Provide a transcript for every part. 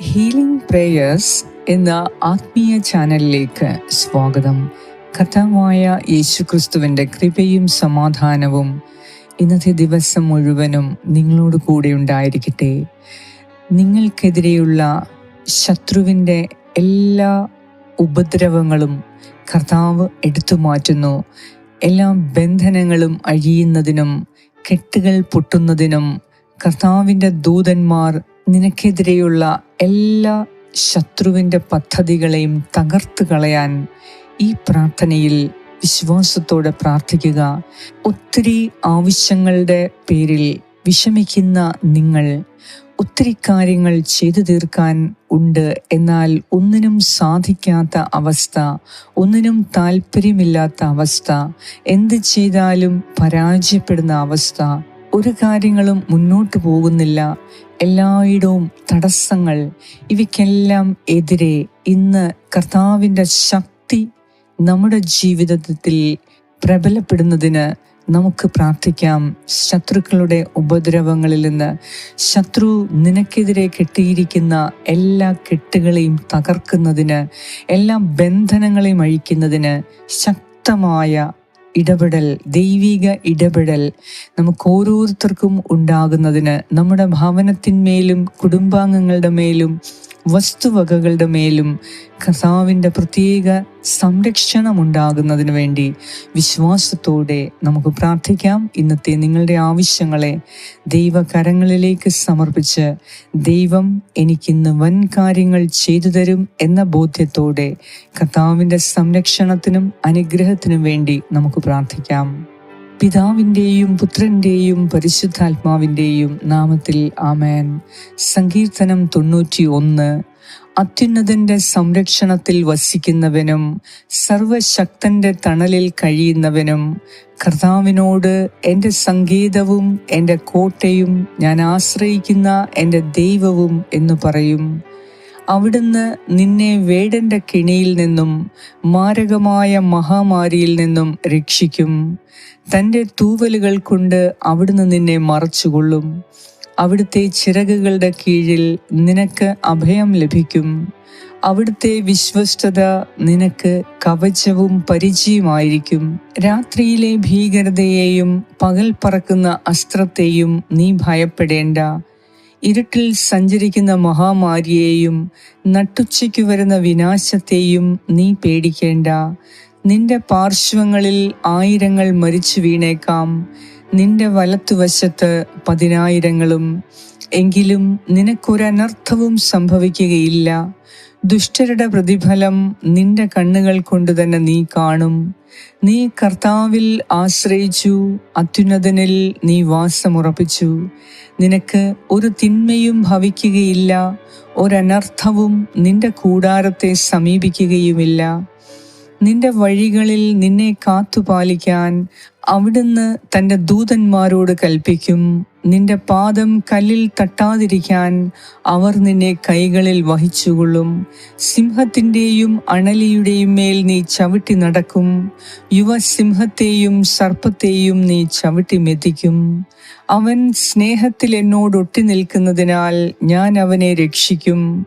Healing prayers എന്ന ആത്മീയ ചാനലിലേക്ക് സ്വാഗതം. കഥമായ യേശുക്രിസ്തുവിന്റെ കൃപയും സമാധാനവും ഇന്നത്തെ ദിവസം മുഴുവനും നിങ്ങളോട് കൂടെ ഉണ്ടായിരിക്കട്ടെ. നിങ്ങൾക്കെതിരെയുള്ള ശത്രുവിന്റെ എല്ലാ ഉപദ്രവങ്ങളും കർത്താവ് എടുത്തു മാറ്റുന്നു. എല്ലാ ബന്ധനങ്ങളും അഴിയുന്നതിനും കെട്ടുകൾ പൊട്ടുന്നതിനും കർത്താവിന്റെ ദൂതന്മാർ നിനക്കെതിരെയുള്ള എല്ലാ ശത്രുവിന്റെ പദ്ധതികളെയും തകർത്ത് കളയാൻ ഈ പ്രാർത്ഥനയിൽ വിശ്വാസത്തോടെ പ്രാർത്ഥിക്കുക. ഒത്തിരി ആവശ്യങ്ങളുടെ പേരിൽ വിഷമിക്കുന്ന നിങ്ങൾ ഒത്തിരി കാര്യങ്ങൾ ചെയ്തു തീർക്കാൻ ഉണ്ട്. എന്നാൽ ഒന്നിനും സാധിക്കാത്ത അവസ്ഥ ഒന്നിനും താല്പര്യമില്ലാത്ത അവസ്ഥ എന്ത് ചെയ്താലും പരാജയപ്പെടുന്ന അവസ്ഥ ഒരു കാര്യങ്ങളും മുന്നോട്ട് പോകുന്നില്ല. എല്ലായിടവും തടസ്സങ്ങൾ. ഇവയ്ക്കെല്ലാം എതിരെ ഇന്ന് കർത്താവിന്റെ ശക്തി നമ്മുടെ ജീവിതത്തിൽ പ്രബലപ്പെടുന്നതിന് നമുക്ക് പ്രാർത്ഥിക്കാം. ശത്രുക്കളുടെ ഉപദ്രവങ്ങളിൽ നിന്ന് ശത്രു നിനക്കെതിരെ കെട്ടിയിരിക്കുന്ന എല്ലാ കെട്ടുകളെയും തകർക്കുന്നതിന് എല്ലാ ബന്ധനങ്ങളെയും അഴിക്കുന്നതിന് ശക്തമായ ഇടപെടൽ ദൈവിക ഇടപെടൽ നമുക്ക് ഓരോരുത്തർക്കും ഉണ്ടാകുന്നതിന് നമ്മുടെ ഭവനത്തിന്മേലും കുടുംബാംഗങ്ങളുടെ മേലും വസ്തുവകകളുടെ മേലും കർത്താവിന്റെ പ്രത്യേക സംരക്ഷണം ഉണ്ടാകുന്നതിന് വേണ്ടി വിശ്വാസത്തോടെ നമുക്ക് പ്രാർത്ഥിക്കാം. ഇന്നത്തെ നിങ്ങളുടെ ആവശ്യങ്ങളെ ദൈവകരങ്ങളിലേക്ക് സമർപ്പിച്ച് ദൈവം എനിക്കിന്ന് വൻ കാര്യങ്ങൾ ചെയ്തു തരും എന്ന ബോധ്യത്തോടെ കർത്താവിന്റെ സംരക്ഷണത്തിനും അനുഗ്രഹത്തിനും വേണ്ടി നമുക്ക് പ്രാർത്ഥിക്കാം. പിതാവിന്റെയും പുത്രന്റെയും പരിശുദ്ധാത്മാവിന്റെയും നാമത്തിൽ ആമേൻ. സങ്കീർത്തനം തൊണ്ണൂറ്റി ഒന്ന് അത്യുന്നതന്റെ സംരക്ഷണത്തിൽ വസിക്കുന്നവനും സർവശക്തന്റെ തണലിൽ കഴിയുന്നവനും കർത്താവിനോട് എന്റെ സംഗീതവും എന്റെ കോട്ടയും ഞാൻ ആശ്രയിക്കുന്ന എന്റെ ദൈവവും എന്ന് പറയും. അവിടുന്ന് നിന്നെ വേടന്റെ കിണിയിൽ നിന്നും മാരകമായ മഹാമാരിയിൽ നിന്നും രക്ഷിക്കും. തന്റെ തൂവലുകൾ കൊണ്ട് അവിടുന്ന് നിന്നെ മറച്ചുകൊള്ളും. അവിടുത്തെ ചിറകുകളുടെ കീഴിൽ നിനക്ക് അഭയം ലഭിക്കും. അവിടുത്തെ വിശ്വസ്തത നിനക്ക് കവചവും പരിചയമായിരിക്കും. രാത്രിയിലെ ഭീകരതയെയും പകൽ പറക്കുന്ന അസ്ത്രത്തെയും നീ ഭയപ്പെടേണ്ട. ഇരുട്ടിൽ സഞ്ചരിക്കുന്ന മഹാമാരിയെയും നട്ടുച്ചയ്ക്ക് വരുന്ന വിനാശത്തെയും നീ പേടിക്കേണ്ട. നിന്റെ പാർശ്വങ്ങളിൽ ആയിരങ്ങൾ മരിച്ചു വീണേക്കാം. നിന്റെ വലത്തുവശത്ത് പതിനായിരങ്ങളും. എങ്കിലും നിനക്കൊരനർത്ഥവും സംഭവിക്കുകയില്ല. ദുഷ്ടരുടെ പ്രതിഫലം നിന്റെ കണ്ണുകൾ കൊണ്ട് തന്നെ നീ കാണും. നീ കർത്താവിൽ ആശ്രയിച്ചു അത്യുന്നതനിൽ നീ വാസമുറപ്പിച്ചു. നിനക്ക് ഒരു തിന്മയും ഭവിക്കുകയില്ല ഒരനർത്ഥവും നിന്റെ കൂടാരത്തെ സമീപിക്കുകയുമില്ല. നിന്റെ വഴികളിൽ നിന്നെ കാത്തുപാലിക്കാൻ അവിടുന്ന് തന്റെ ദൂതന്മാരോട് കൽപ്പിക്കും. നിന്റെ പാദം കല്ലിൽ തട്ടാതിരിക്കാൻ അവർ നിന്നെ കൈകളിൽ വഹിച്ചുകൊള്ളും. സിംഹത്തിന്റെയും അണലിയുടെയും മേൽ നീ ചവിട്ടി നടക്കും. യുവസിംഹത്തെയും സർപ്പത്തെയും നീ ചവിട്ടി മെതിക്കും. അവൻ സ്നേഹത്തിൽ എന്നോടൊട്ടി നിൽക്കുന്നതിനാൽ ഞാൻ അവനെ രക്ഷിക്കും.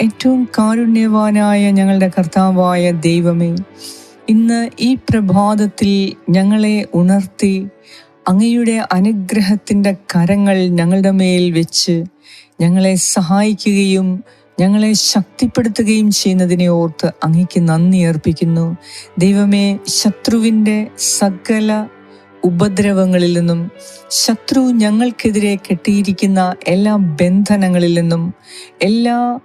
ഏറ്റവും കാരുണ്യവാനായ ഞങ്ങളുടെ കർത്താവായ ദൈവമേ ഇന്ന് ഈ പ്രഭാതത്തിൽ ഞങ്ങളെ ഉണർത്തി അങ്ങയുടെ അനുഗ്രഹത്തിന്റെ കരങ്ങൾ ഞങ്ങളുടെ മേൽ വെച്ച് ഞങ്ങളെ സഹായിക്കുകയും ഞങ്ങളെ ശക്തിപ്പെടുത്തുകയും ചെയ്യുന്നതിനെ ഓർത്ത് അങ്ങയ്ക്ക് നന്ദി അർപ്പിക്കുന്നു. ദൈവമേ ശത്രുവിന്റെ സകല ഉപദ്രവങ്ങളിൽ നിന്നും ശത്രു ഞങ്ങൾക്കെതിരെ കെട്ടിയിരിക്കുന്ന എല്ലാ ബന്ധനങ്ങളിൽ നിന്നും എല്ലാ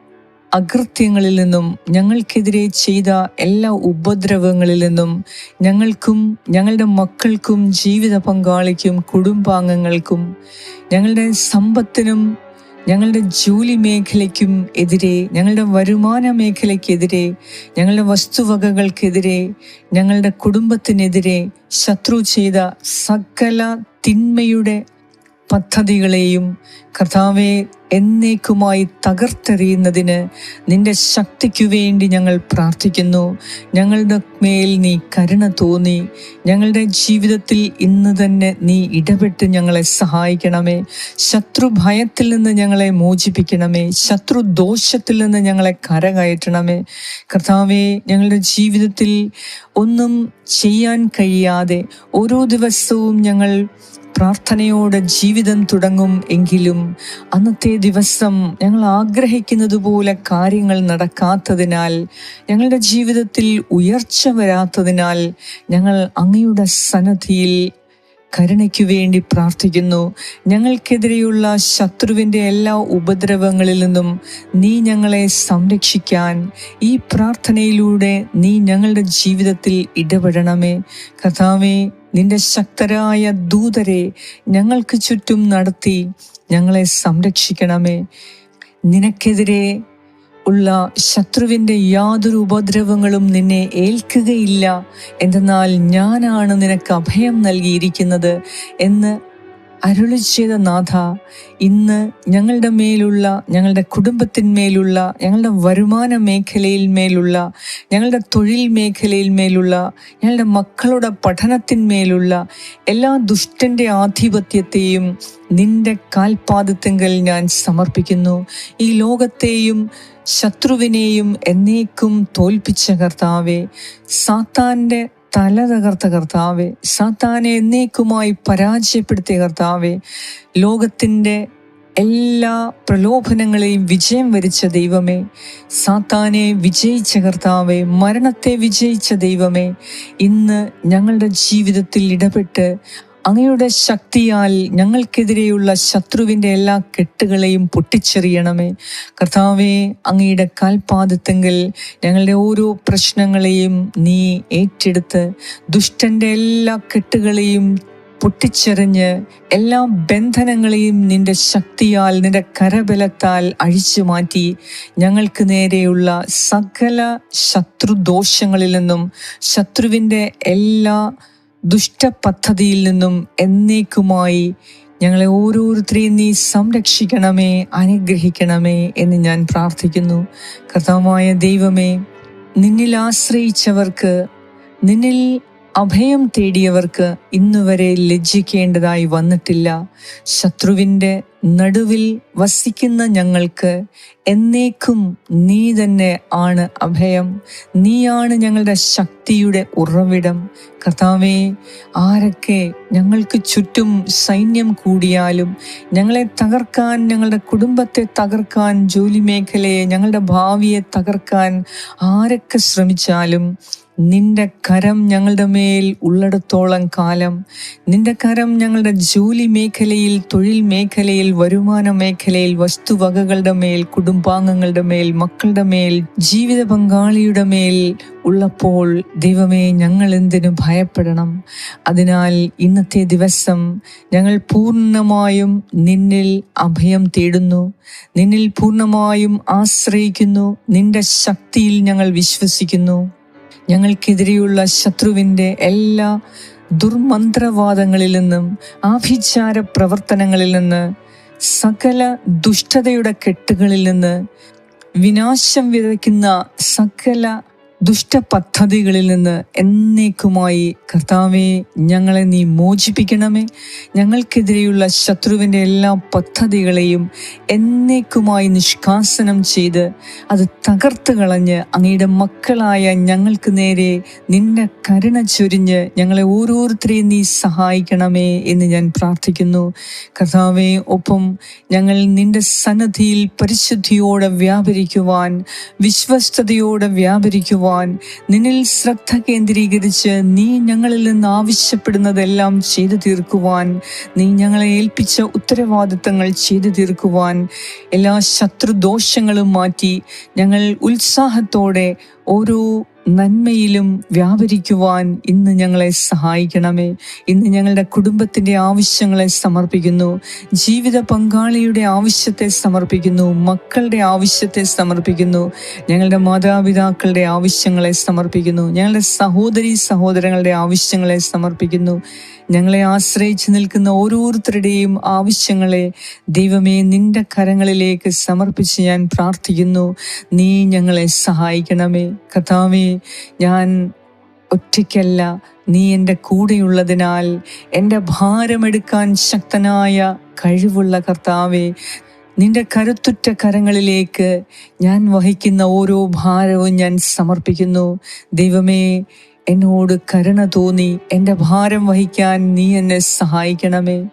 അകൃത്യങ്ങളിൽ നിന്നും ഞങ്ങൾക്കെതിരെ ചെയ്ത എല്ലാ ഉപദ്രവങ്ങളിൽ നിന്നും ഞങ്ങൾക്കും ഞങ്ങളുടെ മക്കൾക്കും ജീവിത പങ്കാളിക്കും കുടുംബാംഗങ്ങൾക്കും ഞങ്ങളുടെ സമ്പത്തിനും ഞങ്ങളുടെ ജോലി മേഖലയ്ക്കും എതിരെ ഞങ്ങളുടെ വരുമാന മേഖലയ്ക്കെതിരെ ഞങ്ങളുടെ വസ്തുവകകൾക്കെതിരെ ഞങ്ങളുടെ കുടുംബത്തിനെതിരെ ശത്രു ചെയ്ത സകല തിന്മയുടെ പദ്ധതികളെയും കർത്താവെ എന്നേക്കുമായി തകർത്തെറിയുന്നതിന് നിന്റെ ശക്തിക്കു വേണ്ടി ഞങ്ങൾ പ്രാർത്ഥിക്കുന്നു. ഞങ്ങളുടെ മേൽ നീ കരുണ തോന്നി. ഞങ്ങളുടെ ജീവിതത്തിൽ ഇന്ന് തന്നെ നീ ഇടപെട്ട് ഞങ്ങളെ സഹായിക്കണമേ. ശത്രു ഭയത്തിൽ നിന്ന് ഞങ്ങളെ മോചിപ്പിക്കണമേ. ശത്രു ദോഷത്തിൽ നിന്ന് ഞങ്ങളെ കരകയറ്റണമേ. കർത്താവെ ഞങ്ങളുടെ ജീവിതത്തിൽ ഒന്നും ചെയ്യാൻ കഴിയാതെ ഓരോ ദിവസവും ഞങ്ങൾ പ്രാർത്ഥനയോടെ ജീവിതം തുടങ്ങും എങ്കിലും അന്നത്തെ ദിവസം ഞങ്ങൾ ആഗ്രഹിക്കുന്നത് പോലെ കാര്യങ്ങൾ നടക്കാത്തതിനാൽ ഞങ്ങളുടെ ജീവിതത്തിൽ ഉയർച്ച വരാത്തതിനാൽ ഞങ്ങൾ അങ്ങയുടെ സന്നദ്ധിയിൽ കരുണയ്ക്കു വേണ്ടി പ്രാർത്ഥിക്കുന്നു. ഞങ്ങൾക്കെതിരെയുള്ള ശത്രുവിന്റെ എല്ലാ ഉപദ്രവങ്ങളിൽ നിന്നും നീ ഞങ്ങളെ സംരക്ഷിക്കാൻ ഈ പ്രാർത്ഥനയിലൂടെ നീ ഞങ്ങളുടെ ജീവിതത്തിൽ ഇടപെടണമേ. കഥാവേ നിന്റെ ശക്തരായ ദൂതരെ ഞങ്ങൾക്ക് ചുറ്റും നടത്തി ഞങ്ങളെ സംരക്ഷിക്കണമേ. നിനക്കെതിരെ ഉള്ള ശത്രുവിന്റെ യാതൊരു ഉപദ്രവങ്ങളും നിന്നെ ഏൽക്കുകയില്ല. എന്തെന്നാൽ ഞാനാണ് നിനക്ക് അഭയം നൽകിയിരിക്കുന്നത് എന്ന് അരുളി ചെയ്ത നാഥ ഇന്ന് ഞങ്ങളുടെ മേലുള്ള ഞങ്ങളുടെ കുടുംബത്തിന്മേലുള്ള ഞങ്ങളുടെ വരുമാന മേഖലയിൽ മേലുള്ള ഞങ്ങളുടെ തൊഴിൽ മേഖലയിൽ മേലുള്ള ഞങ്ങളുടെ മക്കളുടെ പഠനത്തിന്മേലുള്ള എല്ലാ ദുഷ്ടന്റെ ആധിപത്യത്തെയും നിന്റെ കാൽപാദത്തെങ്കിൽ ഞാൻ സമർപ്പിക്കുന്നു. ഈ ലോകത്തെയും ശത്രുവിനെയും എന്നേക്കും തോൽപ്പിച്ച കർത്താവെ സാത്താന്റെ തല തകർത്ത കർത്താവെ സാത്താനെ എന്നേക്കുമായി പരാജയപ്പെടുത്തിയ കർത്താവെ ലോകത്തിന്റെ എല്ലാ പ്രലോഭനങ്ങളെയും വിജയം വരിച്ച ദൈവമേ സാത്താനെ വിജയിച്ച കർത്താവെ മരണത്തെ വിജയിച്ച ദൈവമേ ഇന്ന് ഞങ്ങളുടെ ജീവിതത്തിൽ ഇടപെട്ട് അങ്ങയുടെ ശക്തിയാൽ ഞങ്ങൾക്കെതിരെയുള്ള ശത്രുവിന്റെ എല്ലാ കെട്ടുകളെയും പൊട്ടിച്ചെറിയണമേ. കർത്താവെ അങ്ങയുടെ കാൽപാദത്തെങ്കിൽ ഞങ്ങളുടെ ഓരോ പ്രശ്നങ്ങളെയും നീ ഏറ്റെടുത്ത് ദുഷ്ടന്റെ എല്ലാ കെട്ടുകളെയും പൊട്ടിച്ചെറിഞ്ഞ് എല്ലാ ബന്ധനങ്ങളെയും നിന്റെ ശക്തിയാൽ നിന്റെ കരബലത്താൽ അഴിച്ചു മാറ്റി ഞങ്ങൾക്ക് നേരെയുള്ള സകല ശത്രുദോഷങ്ങളിൽ നിന്നും ശത്രുവിന്റെ എല്ലാ ദുഷ്ടപദ്ധതിയിൽ നിന്നും എന്നേക്കുമായി ഞങ്ങളെ ഓരോരുത്തരെയും നീ സംരക്ഷിക്കണമേ അനുഗ്രഹിക്കണമേ എന്ന് ഞാൻ പ്രാർത്ഥിക്കുന്നു. കർത്താവായ ദൈവമേ നിന്നിൽ ആശ്രയിച്ചവർക്ക് നിന്നിൽ അഭയം തേടിയവർക്ക് ഇന്നുവരെ ലജ്ജിക്കേണ്ടതായി വന്നിട്ടില്ല. ശത്രുവിന്റെ നടുവിൽ വസിക്കുന്ന ഞങ്ങൾക്ക് എന്നേക്കും നീ തന്നെ ആണ് അഭയം. നീയാണ് ഞങ്ങളുടെ ശക്തിയുടെ ഉറവിടം. കർത്താവേ ആരൊക്കെ ഞങ്ങൾക്ക് ചുറ്റും സൈന്യം കൂടിയാലും ഞങ്ങളെ തകർക്കാൻ ഞങ്ങളുടെ കുടുംബത്തെ തകർക്കാൻ ജോലി മേഖലയെ ഞങ്ങളുടെ ഭാവിയെ തകർക്കാൻ ആരൊക്കെ ശ്രമിച്ചാലും നിന്റെ കരം ഞങ്ങളുടെ മേൽ ഉള്ളിടത്തോളം കാലം. നിന്റെ കരം ഞങ്ങളുടെ ജോലി മേഖലയിൽ തൊഴിൽ മേഖലയിൽ വരുമാന മേഖലയിൽ വസ്തുവകകളുടെ മേൽ കുടുംബാംഗങ്ങളുടെ മേൽ മക്കളുടെ മേൽ ജീവിത പങ്കാളിയുടെ മേൽ ഉള്ളപ്പോൾ ദൈവമേ ഞങ്ങൾ എന്തിനു ഭയപ്പെടണം? അതിനാൽ ഇന്നത്തെ ദിവസം ഞങ്ങൾ പൂർണമായും നിന്നിൽ അഭയം തേടുന്നു. നിന്നിൽ പൂർണമായും ആശ്രയിക്കുന്നു. നിന്റെ ശക്തിയിൽ ഞങ്ങൾ വിശ്വസിക്കുന്നു. ഞങ്ങൾക്കെതിരെയുള്ള ശത്രുവിന്റെ എല്ലാ ദുർമന്ത്രവാദങ്ങളിൽ നിന്നും ആഭിചാര പ്രവർത്തനങ്ങളിൽ നിന്ന് സകല ദുഷ്ടതയുടെ കെട്ടുകളിൽ നിന്ന് വിനാശം വിതയ്ക്കുന്ന സകല ദുഷ്ടപദ്ധതികളിൽ നിന്ന് എന്നേക്കുമായി കർത്താവെ ഞങ്ങളെ നീ മോചിപ്പിക്കണമേ. ഞങ്ങൾക്കെതിരെയുള്ള ശത്രുവിന്റെ എല്ലാ പദ്ധതികളെയും എന്നേക്കുമായി നിഷ്കാസനം ചെയ്ത് അത് തകർത്ത് കളഞ്ഞ് അങ്ങയുടെ മക്കളായ ഞങ്ങൾക്ക് നേരെ നിന്റെ കരുണ ചൊരിഞ്ഞ് ഞങ്ങളെ ഓരോരുത്തരെയും നീ സഹായിക്കണമേ എന്ന് ഞാൻ പ്രാർത്ഥിക്കുന്നു. കർത്താവെ ഒപ്പം ഞങ്ങൾ നിന്റെ സന്നദ്ധിയിൽ പരിശുദ്ധിയോടെ വ്യാപരിക്കുവാൻ വിശ്വസ്തയോടെ വ്യാപരിക്കുവാൻ നിന്നിൽ ശ്രദ്ധ കേന്ദ്രീകരിച്ച് നീ ഞങ്ങളിൽ നിന്ന് ആവശ്യപ്പെടുന്നതെല്ലാം ചെയ്തു തീർക്കുവാൻ നീ ഞങ്ങളെ ഏൽപ്പിച്ച ഉത്തരവാദിത്തങ്ങൾ ചെയ്തു തീർക്കുവാൻ എല്ലാ ശത്രുദോഷങ്ങളും മാറ്റി ഞങ്ങൾ ഉത്സാഹത്തോടെ ഓരോ നന്മയിലും വ്യാപരിക്കുവാൻ ഇന്ന് ഞങ്ങളെ സഹായിക്കണമേ. ഇന്ന് ഞങ്ങളുടെ കുടുംബത്തിന്റെ ആവശ്യങ്ങളെ സമർപ്പിക്കുന്നു. ജീവിത പങ്കാളിയുടെ ആവശ്യത്തെ സമർപ്പിക്കുന്നു. മക്കളുടെ ആവശ്യത്തെ സമർപ്പിക്കുന്നു. ഞങ്ങളുടെ മാതാപിതാക്കളുടെ ആവശ്യങ്ങളെ സമർപ്പിക്കുന്നു. ഞങ്ങളുടെ സഹോദരി സഹോദരങ്ങളുടെ ആവശ്യങ്ങളെ സമർപ്പിക്കുന്നു. ഞങ്ങളെ ആശ്രയിച്ച് നിൽക്കുന്ന ഓരോരുത്തരുടെയും ആവശ്യങ്ങളെ ദൈവമേ നിന്റെ കരങ്ങളിലേക്ക് സമർപ്പിച്ച് ഞാൻ പ്രാർത്ഥിക്കുന്നു. നീ ഞങ്ങളെ സഹായിക്കണമേ. കഥാവേ ഞാൻ ഒറ്റയ്ക്കല്ല നീ എന്റെ കൂടെയുള്ളതിനാൽ എന്റെ ഭാരമെടുക്കാൻ ശക്തനായ കഴിവുള്ള കർത്താവെ നിന്റെ കരുത്തുറ്റ കരങ്ങളിലേക്ക് ഞാൻ വഹിക്കുന്ന ഓരോ ഭാരവും ഞാൻ സമർപ്പിക്കുന്നു. ദൈവമേ എന്നോട് കരുണ തോന്നി. എന്റെ ഭാരം വഹിക്കാൻ നീ എന്നെ സഹായിക്കണമേ.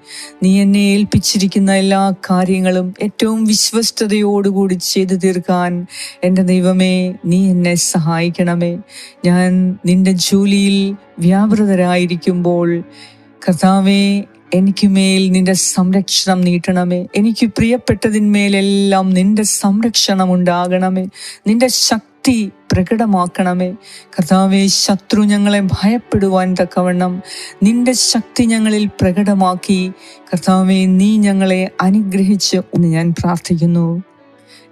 നീ എന്നെ ഏൽപ്പിച്ചിരിക്കുന്ന എല്ലാ കാര്യങ്ങളും ഏറ്റവും വിശ്വസ്തയോടുകൂടി ചെയ്തു തീർക്കാൻ എന്റെ ദൈവമേ നീ എന്നെ സഹായിക്കണമേ. ഞാൻ നിന്റെ ജോലിയിൽ വ്യാപൃതരായിരിക്കുമ്പോൾ കർത്താവേ എനിക്ക് മേൽ നിന്റെ സംരക്ഷണം നീട്ടണമേ. എനിക്ക് പ്രിയപ്പെട്ടതിന്മേലെല്ലാം നിന്റെ സംരക്ഷണം ഉണ്ടാകണമേ. നിന്റെ ശക്തി പ്രകടമാക്കണമേ. കർത്താവെ ശത്രു ഞങ്ങളെ ഭയപ്പെടുവാൻ തക്കവണ്ണം നിന്റെ ശക്തി ഞങ്ങളിൽ പ്രകടമാക്കി. കർത്താവെ നീ ഞങ്ങളെ അനുഗ്രഹിച്ച് എന്ന് ഞാൻ പ്രാർത്ഥിക്കുന്നു.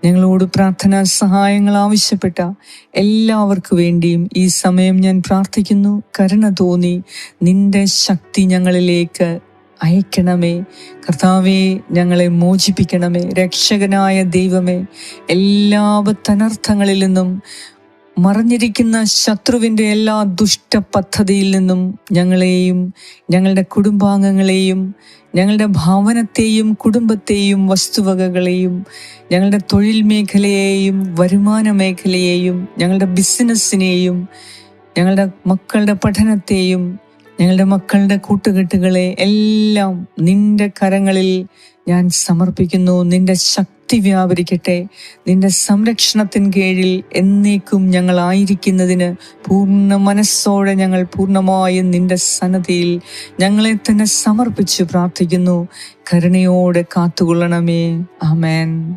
ഞങ്ങളോട് പ്രാർത്ഥനാ സഹായങ്ങൾ ആവശ്യപ്പെട്ട എല്ലാവർക്കു വേണ്ടിയും ഈ സമയം ഞാൻ പ്രാർത്ഥിക്കുന്നു. കരുണ തോന്നി നിന്റെ ശക്തി ഞങ്ങളിലേക്ക് അയക്കണമേ. കർത്താവെ ഞങ്ങളെ മോചിപ്പിക്കണമേ. രക്ഷകനായ ദൈവമേ എല്ലാ തനർത്ഥങ്ങളിൽ നിന്നും മറിഞ്ഞിരിക്കുന്ന ശത്രുവിന്റെ എല്ലാ ദുഷ്ട പദ്ധതിയിൽ നിന്നും ഞങ്ങളെയും ഞങ്ങളുടെ കുടുംബാംഗങ്ങളെയും ഞങ്ങളുടെ ഭവനത്തെയും കുടുംബത്തെയും വസ്തുവകകളെയും ഞങ്ങളുടെ തൊഴിൽ മേഖലയെയും വരുമാന മേഖലയെയും ഞങ്ങളുടെ ബിസിനസ്സിനെയും ഞങ്ങളുടെ മക്കളുടെ പഠനത്തെയും ഞങ്ങളുടെ മക്കളുടെ കൂട്ടുകെട്ടുകളെ എല്ലാം നിന്റെ കരങ്ങളിൽ ഞാൻ സമർപ്പിക്കുന്നു. നിന്റെ ശക്തി വ്യാപരിക്കട്ടെ. നിന്റെ സംരക്ഷണത്തിൻ കീഴിൽ എന്നേക്കും ഞങ്ങളായിരിക്കുന്നതിന് പൂർണ മനസ്സോടെ ഞങ്ങൾ പൂർണമായും നിന്റെ സന്നദ്ധിയിൽ ഞങ്ങളെ തന്നെ സമർപ്പിച്ച് പ്രാർത്ഥിക്കുന്നു. കരുണയോടെ കാത്തുകൊള്ളണമേ. ആമേൻ.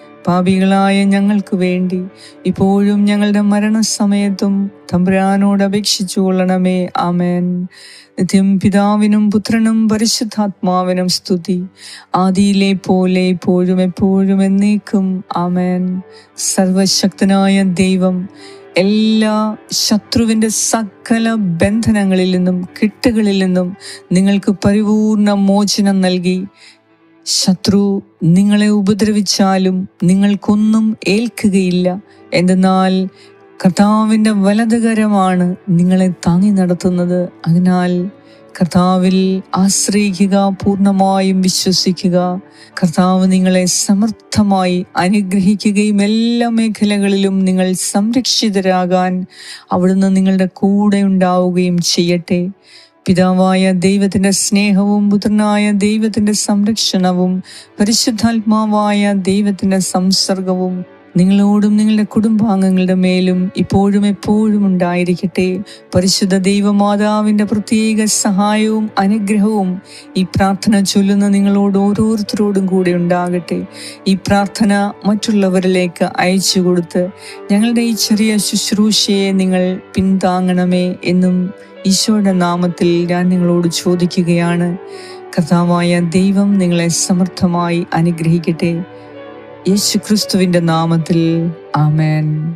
പാപികളായ ഞങ്ങൾക്ക് വേണ്ടി ഇപ്പോഴും ഞങ്ങളുടെ മരണസമയത്തും തമ്പുരാനോട് അപേക്ഷിച്ചു കൊള്ളണമേ. ആമേൻ. നിത്യം പിതാവിനും പുത്രനും പരിശുദ്ധാത്മാവിനും സ്തുതി. ആദിയിലെ പോലെ ഇപ്പോഴും എപ്പോഴും എന്നേക്കും. ആമേൻ. സർവശക്തനായ ദൈവം എല്ലാ ശത്രുവിന്റെ സകല ബന്ധനങ്ങളിൽ നിന്നും കെട്ടുകളിൽ നിന്നും നിങ്ങൾക്ക് പരിപൂർണ മോചനം നൽകി. ശത്രു നിങ്ങളെ ഉപദ്രവിച്ചാലും നിങ്ങൾക്കൊന്നും ഏൽക്കുകയില്ല. എന്തെന്നാൽ കർത്താവിന്റെ വലതുകരമാണ് നിങ്ങളെ താങ്ങി നടത്തുന്നത്. അതിനാൽ കർത്താവിൽ ആശ്രയിക്കുക പൂർണമായും വിശ്വസിക്കുക. കർത്താവ് നിങ്ങളെ സമർത്ഥമായി അനുഗ്രഹിക്കുകയും എല്ലാ മേഖലകളിലും നിങ്ങൾ സംരക്ഷിതരാകാൻ അവിടുന്ന് നിങ്ങളുടെ കൂടെ ഉണ്ടാവുകയും ചെയ്യട്ടെ. പിതാവായ ദൈവത്തിന്റെ സ്നേഹവും പുത്രനായ ദൈവത്തിന്റെ സംരക്ഷണവും പരിശുദ്ധാത്മാവായ ദൈവത്തിന്റെ സംസർഗവും നിങ്ങളോടും നിങ്ങളുടെ കുടുംബാംഗങ്ങളുടെ മേലും ഇപ്പോഴും എപ്പോഴും ഉണ്ടായിരിക്കട്ടെ. പരിശുദ്ധ ദൈവമാതാവിന്റെ പ്രത്യേക സഹായവും അനുഗ്രഹവും ഈ പ്രാർത്ഥന ചൊല്ലുന്ന നിങ്ങളോട് ഓരോരുത്തരോടും കൂടെ ഉണ്ടാകട്ടെ. ഈ പ്രാർത്ഥന മറ്റുള്ളവരിലേക്ക് അയച്ചു കൊടുത്ത് ഞങ്ങളുടെ ഈ ചെറിയ ശുശ്രൂഷയെ നിങ്ങൾ പിന്താങ്ങണമേ എന്നും ഈശോയുടെ നാമത്തിൽ ഞാൻ നിങ്ങളോട് ചോദിക്കുകയാണ്. കർത്താവായ ദൈവം നിങ്ങളെ സമർത്ഥമായി അനുഗ്രഹിക്കട്ടെ. യേശു ക്രിസ്തുവിന്റെ നാമത്തിൽ ആമേൻ.